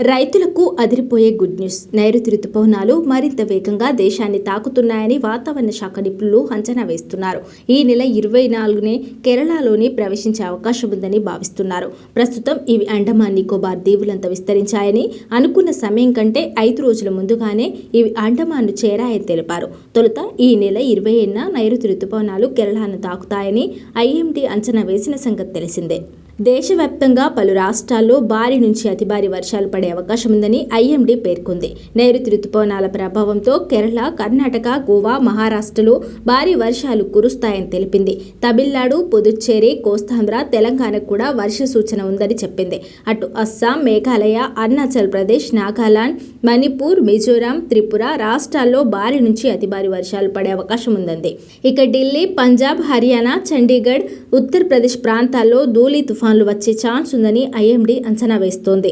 రైతులకు అదిరిపోయే good news. నైరుతి రుతుపవనాలు మరింత వేగంగా దేశాన్ని తాకుతున్నాయని వాతావరణ శాఖ నిపుణులు అంచనా వేస్తున్నారు. ఈ నెల ఇరవై నాలుగునే కేరళలోని ప్రవేశించే అవకాశం ఉందని భావిస్తున్నారు. ప్రస్తుతం ఇవి అండమాన్ నికోబార్ దీవులంతా విస్తరించాయని అనుకున్న సమయం కంటే ఐదు రోజుల ముందుగానే ఇవి అండమాన్ను చేరాయని తెలిపారు. తొలుత ఈ నెల ఇరవై ఎన్న నైరుతి రుతుపవనాలు కేరళను తాకుతాయని ఐఎండీ అంచనా వేసిన సంగతి తెలిసిందే. దేశవ్యాప్తంగా పలు రాష్ట్రాల్లో భారీ నుంచి అతి భారీ వర్షాలు పడే అవకాశం ఉందని ఐఎండీ పేర్కొంది. నైరుతి రుతుపవనాల ప్రభావంతో కేరళ కర్ణాటక గోవా మహారాష్ట్రలో భారీ వర్షాలు కురుస్తాయని తెలిపింది. తమిళనాడు పుదుచ్చేరి కోస్తాంధ్ర తెలంగాణకు కూడా వర్ష సూచన ఉందని చెప్పింది. అటు అస్సాం మేఘాలయ అరుణాచల్ ప్రదేశ్ నాగాలాండ్ మణిపూర్ మిజోరాం త్రిపుర రాష్ట్రాల్లో భారీ నుంచి అతి భారీ వర్షాలు పడే అవకాశం ఉందంది. ఇక ఢిల్లీ పంజాబ్ హర్యానా చండీగఢ్ ఉత్తరప్రదేశ్ ప్రాంతాల్లో ధూళి తుఫాన్లు వచ్చే ఛాన్స్ ఉందని ఐఎండీ అంచనా వేస్తోంది.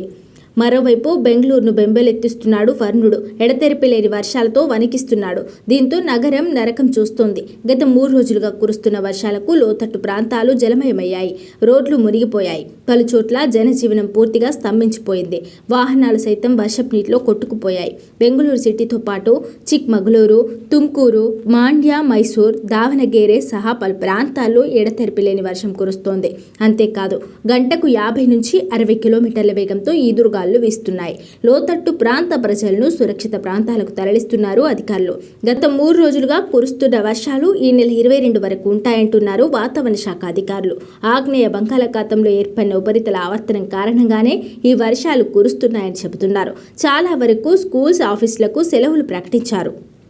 మరోవైపు బెంగళూరును బెంబేలెత్తిస్తున్నాడు వరుణుడు. ఎడతెరిపి లేని వర్షాలతో వణికిస్తున్నాడు. దీంతో నగరం నరకం చూస్తోంది. గత మూడు రోజులుగా కురుస్తున్న వర్షాలకు లోతట్టు ప్రాంతాలు జలమయమయ్యాయి. రోడ్లు మునిగిపోయాయి. పలు చోట్ల జనజీవనం పూర్తిగా స్తంభించిపోయింది. వాహనాలు సైతం వర్షపు నీటిలో కొట్టుకుపోయాయి. బెంగళూరు సిటీతో పాటు చిక్మగళూరు తుమ్కూరు మాండ్య మైసూర్ దావనగేరే సహా పలు ప్రాంతాల్లో ఎడతెరిపి లేని వర్షం కురుస్తోంది. అంతేకాదు గంటకు యాభై నుంచి అరవై కిలోమీటర్ల వేగంతో ఈదురుగా ఈదురుగాలు వీస్తున్నాయి. లోతట్టు ప్రాంత ప్రజలను సురక్షిత ప్రాంతాలకు తరలిస్తున్నారు అధికారులు. గత మూడు రోజులుగా కురుస్తున్న వర్షాలు ఈ నెల ఇరవై రెండు వరకు ఉంటాయంటున్నారు వాతావరణ శాఖ అధికారులు. ఆగ్నేయ బంగాళాఖాతంలో ఏర్పడిన ఉపరితల ఆవర్తనం కారణంగానే ఈ వర్షాలు కురుస్తున్నాయని చెబుతున్నారు. చాలా వరకు స్కూల్స్ ఆఫీసులకు సెలవులు ప్రకటించారు.